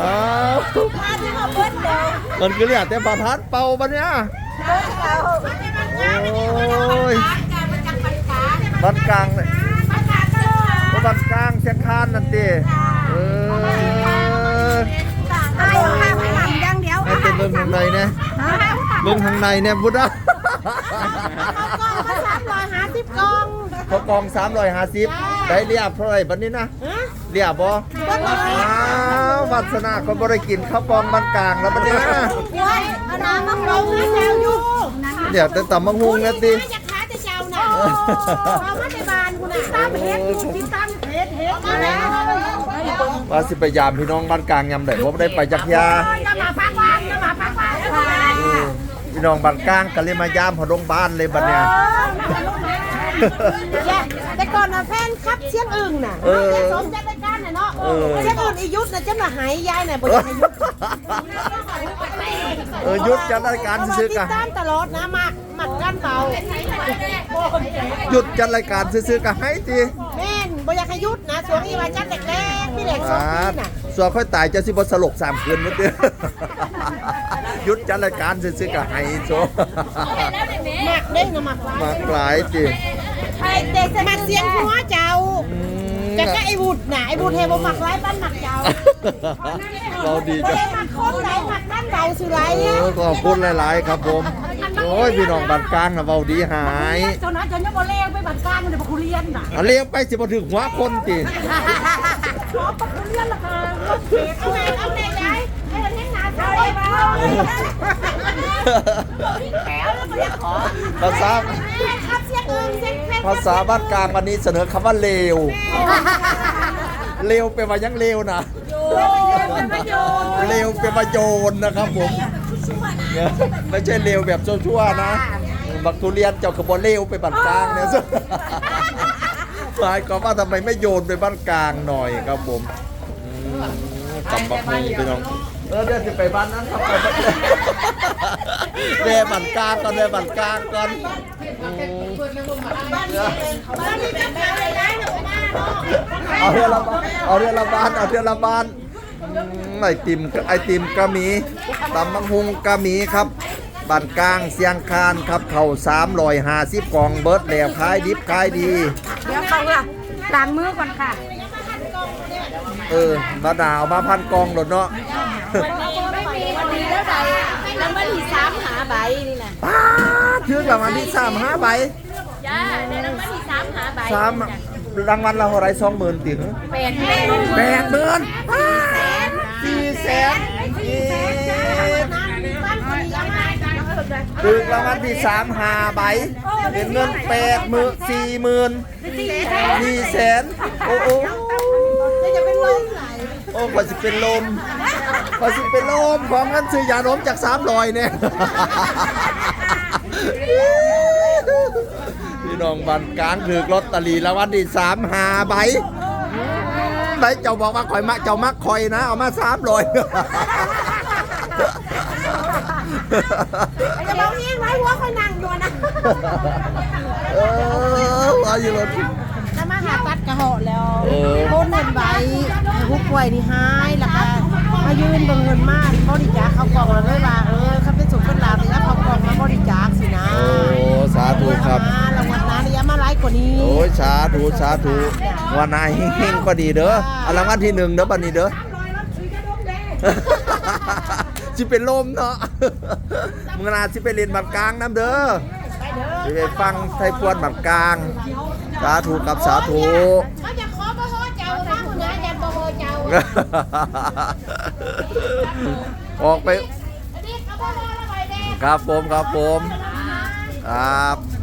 อ้าวมาที่มาเบิ้ลเด้อมันคือเรียกแต่ประทัดเป่าปะเนี่ยเบิ้ลเราโอ้ยบันกลางเลยบันกลางเชียงคานนั่นติเออไอ้ข้าวหลังอย่างเดียวให้เป็นเบิ่งข้างในเนี่ยเบิ่งข้างในเนี่ยพุทธะ กองมาสามร้อยห้าสิบกอง พอกอง350ได้เรียบเท่าไหร่บัดนี้นะเรียบบ่ก็เลยอ้าววัฒนาคนบ่ได้กินข้าวกองบันกลางแล้วบัดนี้นะโอ้ยเอาน้ำมาลงให้เจ้าอยู่เดี๋ยวแต่ตำบักฮุงนะติอยากค้าแต่เจ้าน่ะเอามาแต่บ้านคุณน่ะตามเฮ็ดอยู่ที่ตั้งเฮ็ดเฮ็ดมาแล้วว่าสิไปยามพี่น้องบ้านกลางยามใดบ่ได้ไปจักยาจะมาพักบ้านจะมาพักบ้านเออ พี่น้องบ้านกลางก็เลยมายามพอโรงบ้านเลยบัดเนี่ยแต่ก่อนน่ะแฟนครับเชียงอึ่งน่ะเออ สมจัดรายการน่ะเนาะเออเชียงอึ่งอียุทธน่ะจะมาหายยายน่ะบ่อยากให้ยุทธเออหยุดจัดรายการซื้อๆกักันนตลอดนะมักมักกันเบาหยุดจัดรายการซื้อๆก็ให้ติแม่นบ่อยากให้ยุทธนะช่วงนี้ว่าจัดแรกๆพี่แหลกสองอ่าปีน่ะส่วนค่อยตายจะสิบ่สลกสามคืนมื้อเด้อ หยุดจัดรายการซื้อๆก็ให้โซมักเด้งนะมักหลายมากหลายติไอ้เด็กมักเสียงหัวเจ้าอืมแต่ก็ไอ้บุตรน่ะไอ้บุตรเฮบ่มักหลายบ้านมักเจ้าเราดีบ่จ้ะได้มักคนไหนมักบ้านเบาสุไรเออะอขอบคุณหลาย ๆ ครับผมโอ้ยพี่น้องบ้านกลางน่ะเว้าดีหายเจ้านั้นเจ้าเนี่ยบ่เลงไปบัตรกลางมันเดี๋ยวคุเรียนน่ะอันเลี้ยงไปสิบ่ถึงหัวคนติขอปักคุเรียนละค่ะ ภาษาครับเสียงอึ่งเสียงเพชรภาษาบ้านกลางวันนี้เสนอคำว่าเลวเลวเป็นว่ายังเลวนะเป็นประโยชน์เลวเป็นว่าโยนนะครับผมเนี่ยไม่ใช่เลวแบบชั่วๆนะ บักทุเรียนเจ้ากระบอกเลวไปบ้านกลางเนี่ยหมายความว่าทำไมไม่โยนไปบ้านกลางหน่อยครับผมอืมกำบักมือพี่น้อง เออเดี๋ยวจะไปบ้านนั้นครับไปบ้านเดี๋ยวบ้านกลางก่อนเดี๋ยวบ้านกลางก่อนอืมบ้านนี้เป็นอะไรได้หนูมาเนาะเอาเรือละบานเอาเรือละบานเอาเรือละบานอืมไอติมไอติมก็มีตำบังฮุงก็มีครับบ้านกลางเสียงคานครับเข่าสามรอยห้าสิบกล่องเบิร์ดแล้วขายดิบขายดี เดี๋ยวเขาละล้างมือก่อนค่ะ เออมาดาวมาพันกล่องหลดเนาะ ไม่มีวันนี้แล้วใดแล้วมันที่สามหาใบนี่นะป้าดถึงรางวัลที่สามห้าใบจ้าในรางวัลที่สามหาใบสามรางวัลละเท่าไหรสองหมื่นติงแปดแม่แปดหมื่นสี่แสนถึงรางวัลที่สามห้าใบเป็นเงินแปดหมื่นสี่หมื่นสี่แสนโอ้โอ้จะเป็นลมไหลโอ้กว่าสิเป็นลม กว่าสิเป็นลมของเงินซื้อยาล้มจากสามลอยเนี่ยพี่น้องบันกลางถือลอตเตอรี่แล้ววันที่สามหาใบไหนเจ้าบอกว่าคอยมักเจ้ามักคอยนะ เอามาสามลอยจะบอกเองไว้หัวคอยนั่งอยู่นะเออว่าอยู่รถจะมาหาตัดกระเหาะแล้วเออโอนเงินใบผู้ป่วยนี่หายแล้วก็ มายืนเบิ่งเงินมาบริจาคเขากล่องแล้วเลยว่าเออเขาเป็นสุขเป็นลาภนี่เขากล่องมาบริจาคสินะโอ้สาธุครับรางวัลนั้นอย่ามาไล่กว่านี้โอ้ยสาธุสาธุวันนายเฮงๆก็ดีเด้อเอารางวัลที่หนึ่งเด้อบันนี้เด้อสิเป็นลมเนาะมึงนาสิไปเรียนบัตรกลางน้ำเด้อสิไปฟังไทยพวนบัตรกลาง สาธุกับสาธุเขาจะขอบ่ฮอเจ้านะคุณนะจะบ่ฮ อเจ้าออกไปอันนี้เขาบ่ฮอแล้วไปแดงครับผมครับผม ครับ